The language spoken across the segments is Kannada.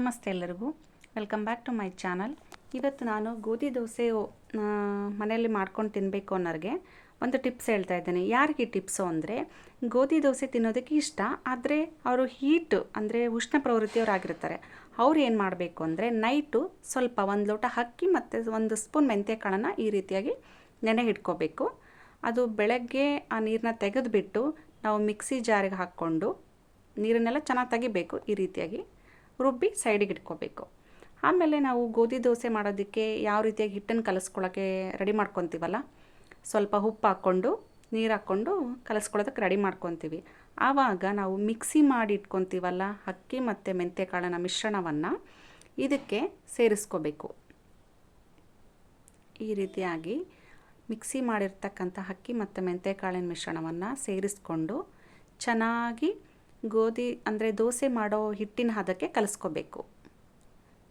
ನಮಸ್ತೆ ಎಲ್ಲರಿಗೂ. Welcome back to my channel ಇವತ್ತು ನಾನು ಗೋಧಿ ದೋಸೆ ಮನೆಯಲ್ಲಿ ಮಾಡ್ಕೊಂಡು ತಿನ್ನಬೇಕು ಅನ್ನೋರಿಗೆ ಒಂದು ಟಿಪ್ಸ್ ಹೇಳ್ತಾ ಇದ್ದೇನೆ. ಯಾರಿಗೆ ಟಿಪ್ಸು ಅಂದರೆ, ಗೋಧಿ ದೋಸೆ ತಿನ್ನೋದಕ್ಕೆ ಇಷ್ಟ, ಆದರೆ ಅವರು ಹೀಟ್ ಅಂದರೆ ಉಷ್ಣ ಪ್ರವೃತ್ತಿಯವರಾಗಿರ್ತಾರೆ. ಅವ್ರು ಏನು ಮಾಡಬೇಕು ಅಂದರೆ ನೈಟು ಸ್ವಲ್ಪ ಒಂದು ಲೋಟ ಅಕ್ಕಿ ಮತ್ತು ಒಂದು ಸ್ಪೂನ್ ಮೆಂತ್ಯ ಕಾಳನ್ನು ಈ ರೀತಿಯಾಗಿ ನೆನೆ ಇಟ್ಕೋಬೇಕು. ಅದು ಬೆಳಗ್ಗೆ ಆ ನೀರನ್ನ ತೆಗೆದುಬಿಟ್ಟು ನಾವು ಮಿಕ್ಸಿ ಜಾರಿಗೆ ಹಾಕ್ಕೊಂಡು ನೀರನ್ನೆಲ್ಲ ಚೆನ್ನಾಗಿ ತೆಗಿಬೇಕು ಈ ರೀತಿಯಾಗಿ. ರುಬ್ಬಿ ಸೈಡಿಗೆ ಇಟ್ಕೋಬೇಕು. ಆಮೇಲೆ ನಾವು ಗೋಧಿ ದೋಸೆ ಮಾಡೋದಕ್ಕೆ ಯಾವ ರೀತಿಯಾಗಿ ಹಿಟ್ಟನ್ನು ಕಲಿಸ್ಕೊಳ್ಳೋಕ್ಕೆ ರೆಡಿ ಮಾಡ್ಕೊತೀವಲ್ಲ, ಸ್ವಲ್ಪ ಉಪ್ಪು ಹಾಕ್ಕೊಂಡು, ನೀರು ಹಾಕ್ಕೊಂಡು ಕಲಸ್ಕೊಳ್ಳೋದಕ್ಕೆ ರೆಡಿ ಮಾಡ್ಕೊತೀವಿ. ಆವಾಗ ನಾವು ಮಿಕ್ಸಿ ಮಾಡಿ ಇಟ್ಕೊತೀವಲ್ಲ ಅಕ್ಕಿ ಮತ್ತು ಮೆಂತ್ಯಕಾಳಿನ ಮಿಶ್ರಣವನ್ನು, ಇದಕ್ಕೆ ಸೇರಿಸ್ಕೋಬೇಕು. ಈ ರೀತಿಯಾಗಿ ಮಿಕ್ಸಿ ಮಾಡಿರ್ತಕ್ಕಂಥ ಅಕ್ಕಿ ಮತ್ತು ಮೆಂತ್ಯಕಾಳಿನ ಮಿಶ್ರಣವನ್ನು ಸೇರಿಸ್ಕೊಂಡು ಚೆನ್ನಾಗಿ ಗೋಧಿ ಅಂದರೆ ದೋಸೆ ಮಾಡೋ ಹಿಟ್ಟಿನ ಹದಕ್ಕೆ ಕಲಿಸ್ಕೋಬೇಕು.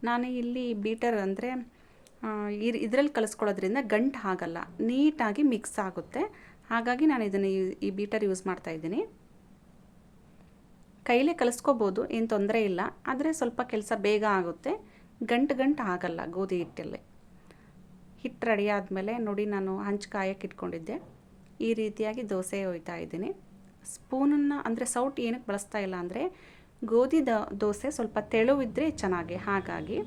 ನಾನು ಇಲ್ಲಿ ಬೀಟರ್ ಅಂದರೆ ಇದರಲ್ಲಿ ಕಲಿಸ್ಕೊಳ್ಳೋದ್ರಿಂದ ಗಂಟು ಆಗಲ್ಲ ನೀಟಾಗಿ ಮಿಕ್ಸ್ ಆಗುತ್ತೆ. ಹಾಗಾಗಿ ನಾನು ಇದನ್ನು ಈ ಬೀಟರ್ ಯೂಸ್ ಮಾಡ್ತಾ ಇದ್ದೀನಿ. ಕೈಲೇ ಕಲಿಸ್ಕೋಬೋದು, ಏನು ತೊಂದರೆ ಇಲ್ಲ. ಆದರೆ ಸ್ವಲ್ಪ ಕೆಲಸ ಬೇಗ ಆಗುತ್ತೆ. ಗಂಟು ಗಂಟು ಆಗಲ್ಲ ಗೋಧಿ ಹಿಟ್ಟಲ್ಲಿ. ಹಿಟ್ಟು ರೆಡಿ ಆದಮೇಲೆ ನೋಡಿ ನಾನು ಹಂಚು ಕಾಯಕ್ಕೆ ಇಟ್ಕೊಂಡಿದ್ದೆ. ಈ ರೀತಿಯಾಗಿ ದೋಸೆ ಒಯ್ತಾ ಇದ್ದೀನಿ. ಸ್ಪೂನನ್ನು ಅಂದರೆ ಸೌಟ್ ಏನಕ್ಕೆ ಬಳಸ್ತಾ ಇಲ್ಲ ಅಂದರೆ ಗೋಧಿ ದ ದೋಸೆ ಸ್ವಲ್ಪ ತೆಳುವಿದ್ರೆ ಚೆನ್ನಾಗಿ, ಹಾಗಾಗಿ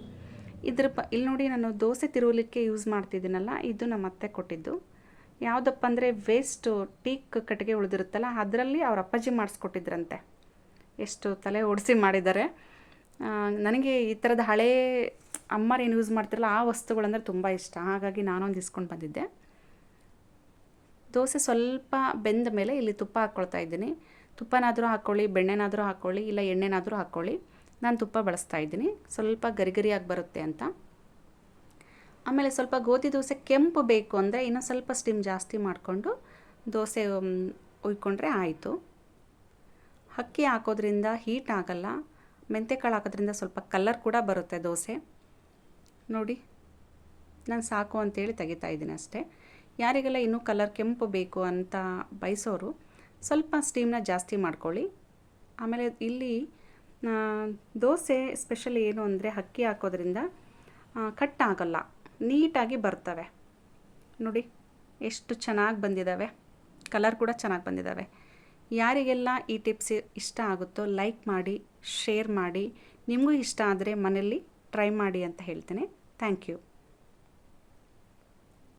ಇದ್ರ ಪ ಇಲ್ಲಿ ನೋಡಿ ನಾನು ದೋಸೆ ತಿರುವಲಿಕ್ಕೆ ಯೂಸ್ ಮಾಡ್ತಿದ್ದೀನಲ್ಲ, ಇದು ನಮ್ಮ ಅತ್ತೆ ಕೊಟ್ಟಿದ್ದು. ಯಾವುದಪ್ಪ ಅಂದರೆ ವೇಸ್ಟು ಟೀಕ್ ಕಟ್ಟಿಗೆ ಉಳಿದಿರುತ್ತಲ್ಲ, ಅದರಲ್ಲಿ ಅವ್ರ ಅಪ್ಪಾಜಿ ಮಾಡಿಸ್ಕೊಟ್ಟಿದ್ರಂತೆ. ಎಷ್ಟು ತಲೆ ಓಡಿಸಿ ಮಾಡಿದ್ದಾರೆ. ನನಗೆ ಈ ಥರದ ಹಳೇ ಅಮ್ಮರೇನು ಯೂಸ್ ಮಾಡ್ತಿರಲ್ಲ, ಆ ವಸ್ತುಗಳಂದ್ರೆ ತುಂಬ ಇಷ್ಟ. ಹಾಗಾಗಿ ನಾನೊಂದು ಇಸ್ಕೊಂಡು ಬಂದಿದ್ದೆ. ದೋಸೆ ಸ್ವಲ್ಪ ಬೆಂದ ಮೇಲೆ ಇಲ್ಲಿ ತುಪ್ಪ ಹಾಕ್ಕೊಳ್ತಾ ಇದ್ದೀನಿ. ತುಪ್ಪನಾದರೂ ಹಾಕ್ಕೊಳ್ಳಿ, ಬೆಣ್ಣೆನಾದರೂ ಹಾಕ್ಕೊಳ್ಳಿ, ಇಲ್ಲ ಎಣ್ಣೆನಾದರೂ ಹಾಕ್ಕೊಳ್ಳಿ. ನಾನು ತುಪ್ಪ ಬಳಸ್ತಾ ಇದ್ದೀನಿ. ಸ್ವಲ್ಪ ಗರಿಗರಿಯಾಗಿ ಬರುತ್ತೆ ಅಂತ. ಆಮೇಲೆ ಸ್ವಲ್ಪ ಗೋಧಿ ದೋಸೆ ಕೆಂಪು ಬೇಕು ಅಂದರೆ ಇನ್ನೂ ಸ್ವಲ್ಪ ಸ್ಟಿಮ್ ಜಾಸ್ತಿ ಮಾಡಿಕೊಂಡು ದೋಸೆ ಉಯ್ಕೊಂಡ್ರೆ ಆಯಿತು. ಅಕ್ಕಿ ಹಾಕೋದ್ರಿಂದ ಹೀಟ್ ಆಗಲ್ಲ. ಮೆಂತ್ಯಕಾಳು ಹಾಕೋದ್ರಿಂದ ಸ್ವಲ್ಪ ಕಲರ್ ಕೂಡ ಬರುತ್ತೆ ದೋಸೆ. ನೋಡಿ, ನಾನು ಸಾಕು ಅಂತೇಳಿ ತೆಗಿತಾ ಇದ್ದೀನಿ ಅಷ್ಟೇ. ಯಾರಿಗೆಲ್ಲ ಇನ್ನೂ ಕಲರ್ ಕೆಂಪು ಬೇಕು ಅಂತ ಬಯಸೋರು, ಸ್ವಲ್ಪ ಸ್ಟೀಮ್ನ ಜಾಸ್ತಿ ಮಾಡ್ಕೊಳ್ಳಿ. ಆಮೇಲೆ ಇಲ್ಲಿ ದೋಸೆ ಸ್ಪೆಷಲಿ ಏನು ಅಂದರೆ ಅಕ್ಕಿ ಹಾಕೋದ್ರಿಂದ ಕಟ್ ಆಗೋಲ್ಲ ನೀಟಾಗಿ ಬರ್ತವೆ. ನೋಡಿ, ಎಷ್ಟು ಚೆನ್ನಾಗಿ ಬಂದಿದ್ದಾವೆ ಕಲರ್ ಕೂಡ ಚೆನ್ನಾಗಿ ಬಂದಿದ್ದಾವೆ ಯಾರಿಗೆಲ್ಲ ಈ ಟಿಪ್ಸ್ ಇಷ್ಟ ಆಗುತ್ತೋ ಲೈಕ್ ಮಾಡಿ, ಶೇರ್ ಮಾಡಿ, ನಿಮಗೂ ಇಷ್ಟ ಆದರೆ ಮನೆಯಲ್ಲಿ ಟ್ರೈ ಮಾಡಿ ಅಂತ ಹೇಳ್ತೇನೆ. Thank you.